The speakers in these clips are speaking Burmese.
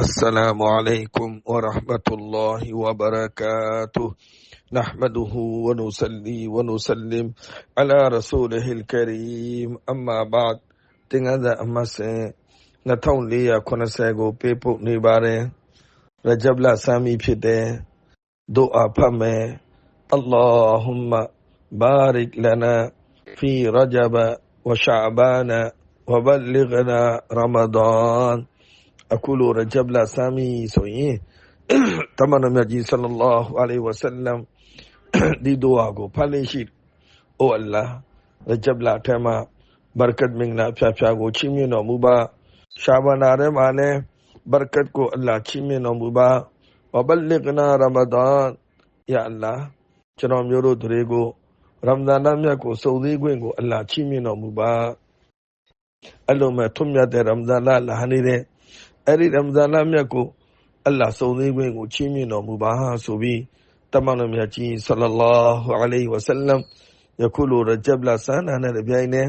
السلام عليكم ورحمة الله وبركاته نحمده ونصلي ونسلم على رسوله الكريم أما بعد တင်္ဂသာအမတ်စင်2480ကိုပေးပို့နေပါတယ်ရဂျပ်လဆာမီဖြစ်တဲ့ဒူအာဖတ်မယ် اللهم بارك لنا في رجب وشعبان وبلغنا رمضان အခုလိုရဂျပ်လဆာမီဆိုရင်တမန်တော်မြတ်ကြီးဆလ္လာလာဟူအလိုင်ဝါဆလမ်ဒီဒူအာကိုဖတ်လို့ရှိအိုအလ္လာရဂျပ်လထဲမှာဘာကတ်မင်္ဂလာဖျားဖျားကိုချီးမြှင့်တော်မူပါရှာဘာနာထဲမှာလည်းဘာကတ်ကိုအလ္လာချီးမြှင့်တော်မူပါဝဘလဂနာရမဒန်ယာအလ္လာကျွန်တော်မျိုးတို့တွေကိုရမဒန်လမြတ်ကိုစုံစည်းခွင့်ကိုအလ္လာချီးမြှင့်တော်မူပါအဲ့လိုမဲ့ထွတ်မြတ်တဲ့ရမဒန်လလာနေတဲ့ အဲ့ဒီရမဇန်လမြတ်ကိုအလ္လာဟ်စုံစည်းခွင့်ကိုချီးမြှင့်တော်မူပါဆိုပြီးတမန်တော်မြတ်ကြီးဆလလာဟူအလိုင်ဝါဆလမ်ယခုလိုရဂျပ်လဆန်နာနဲ့ပြိုင်နေ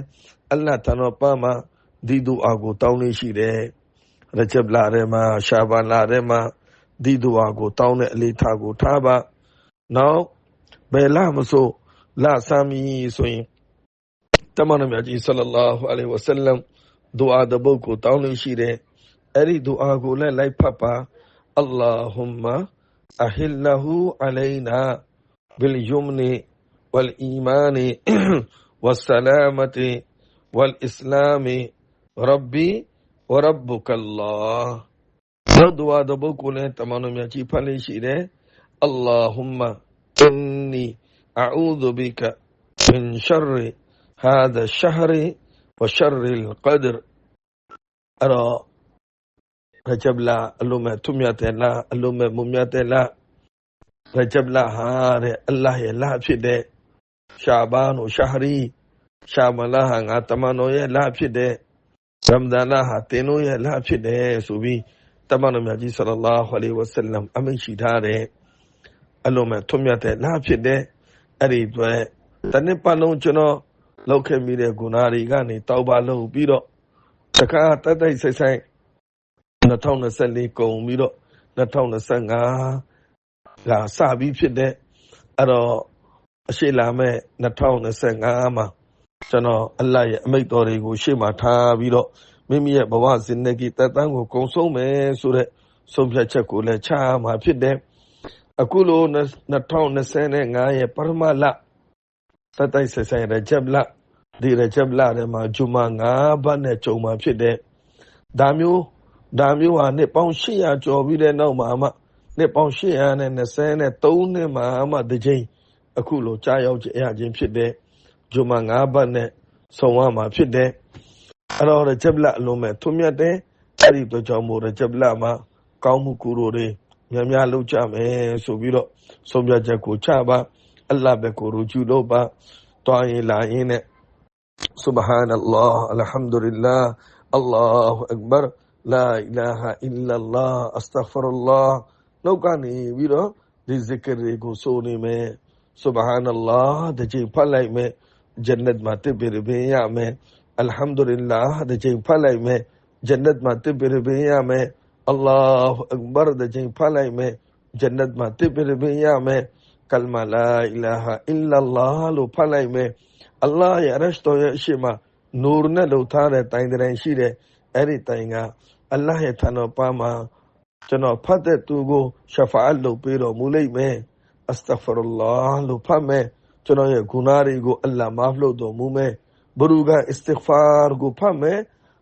အလ္လာဟ်တန်တော်ပါမှာဒီဒူအာကိုတောင်းနေရှိတယ်ရဂျပ်လထဲမှာရှာဘာလထဲမှာဒီဒူအာကိုတောင်းတဲ့အလေးထားကိုထားပါနောက်ဘယ်လမဆိုလဆာမီဆိုရင်တမန်တော်မြတ်ကြီးဆလလာဟူအလိုင်ဝါဆလမ်ဒူအာတပုတ်ကိုတောင်းလို့ရှိတယ် အဲ့ဒီဒူအာကိုလည်းလိုက်ဖတ်ပါအလ္လာဟူမအဟီလဟူအလိုင်နာဘီလ်ယုမနီဝလ်အီမာနီဝဆလာမတီဝလ်အစ္စလာမီရဘ်ဘီဝရဘ်ဘူကလ္လာနောက်ဒူအာတပုတ်ကိုလည်းတမန်တော်မြတ်ကြီးဖတ်လို့ရှိတယ်အလ္လာဟူမအင်နီအူဇူဘီက من شر هذا الشهر وشر القدر အဲ့တော့ ရဂျပ်လာအလုံးမဲ့ထွမြတ်တဲ့လားအလုံးမဲ့မုံမြတ်တဲ့လားရဂျပ်လာဟာတဲ့အလ္လာဟ်ရဲ့လဖြစ်တဲ့ရှာဘာန်ကိုရှာဟရီရှာမလာဟာငါတမန်တော်ရဲ့လဖြစ်တဲ့ရမဒန်လဟာတင်းတို့ရဲ့လဖြစ်တယ်ဆိုပြီးတမန်တော်မြတ်ကြီးဆလလာဟူအလိုင်ဝါဆလမ်အမိန့်ရှိထားတဲ့အလုံးမဲ့ထွမြတ်တဲ့လဖြစ်တဲ့အဲ့ဒီအတွက်တနစ်ပတ်လုံးကျွန်တော်လောက်ခဲ့မိတဲ့ဂုဏတွေကနေတောက်ပါလို့ပြီးတော့တခါတိုက်တိုက်ဆိုင်ဆိုင် 2024ကုန်ပြီးတော့2025လာစပြီးဖြစ်တဲ့အဲ့တော့အရှိလာမဲ့2025မှာကျွန်တော်အလ္လာဟ်ရဲ့အမိတ်တော်တွေကိုရှေ့မှာထားပြီးတော့မိမိရဲ့ဘဝဇင်နဂီတက်တန်းကိုကုံဆုံးမယ်ဆိုတဲ့ဆုံးဖြတ်ချက်ကိုလည်းချမှာဖြစ်တယ်အခုလို2025ရဲ့ပရမလတတိုက်ဆက်ဆိုင်ရဂျပ်လဒီရဂျပ်လထဲမှာဂျူမာ9ဘတ်နဲ့ကြုံမှာဖြစ်တဲ့ဒါမျိုး ဒါမျိုးဟာနှစ်ပေါင်း800ကျော်ပြီးတဲ့နောက်မှာမှနှစ်ပေါင်း823နှစ်မှာမှတစ်ကြိမ်အခုလိုကြားရောက်ကြရခြင်းဖြစ်တဲ့ဂျုမာ9ဘတ်နဲ့ဆုံရမှာဖြစ်တဲ့အဲ့တော့ရဂျပ်လအလုံးမဲ့ထွမြတ်တဲ့အဲ့ဒီတော့ကြောင့်မို့ရဂျပ်လမှာကောင်းမှုကုသိုလ်တွေများများလုပ်ကြမယ်ဆိုပြီးတော့ဆုံးဖြတ်ချက်ကိုချပါအလ္လာဟ်ပဲကိုရူကျူလို့ပါတွားရင်လာရင်နဲ့ سبحان الله الحمد لله الله أكبر လာအီလာဟာအီလာလာအစတဂ်ဖရလာလောက်ကနေပြီးတော့ဒီဇကရကိုဆိုနေမယ်ဆုဘဟာနလာတကြိမ်ဖတ်လိုက်မယ်ဂျန်နတ်မှာတစ်ပြပင်ရမယ်အလ်ဟမ်ဒူလ illah တကြိမ်ဖတ်လိုက်မယ်ဂျန်နတ်မှာတစ်ပြပင်ရမယ်အလ္လာဟူအက်ဘာတကြိမ်ဖတ်လိုက်မယ်ဂျန်နတ်မှာတစ်ပြပင်ရမယ်ကလမလာအီလာဟာအီလာလာလို့ဖတ်လိုက်မယ်အလ္လာဟ်ရဲ့ရရှ်တော်ရဲ့အရှိမနိုးနဲ့လှုပ်ထားတဲ့တိုင်တိုင်ရှိတဲ့ အဲ့ဒီတိုင်ကအလ္လာဟ်ရဲ့ထံတော်ပါမှာကျွန်တော်ဖတ်တဲ့သူကိုရှဖာအတ်လုပ်ပေးတော်မူလိမ့်မယ်အစတဂ်ဖရလာလို့ဖတ်မယ်ကျွန်တော်ရဲ့ဂုဏတွေကိုအလ္လာဟ်မာဖလို့တော်မူမယ်ဘရူကအစ္စတိဂ်ဖာကိုဖတ်မယ်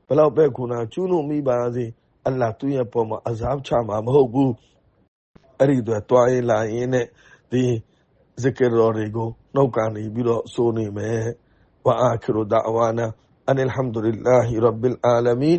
ဘလောက်ပဲဂုဏကျူးလို့မိပါစေအလ္လာဟ်သူ့ရဲ့ပေါ်မှာအဇပ်ချမှာမဟုတ်ဘူးအဲ့ဒီတော့တွားရင်လာရင်နဲ့ဒီဇကရတော်တွေကိုနှုတ်ကနေပြီးတော့ဆိုနေမယ်ဝအာခရဒအဝါနာအန်အလ်ဟမ်ဒူလ illah ရဘ်ဘ်အာလမင်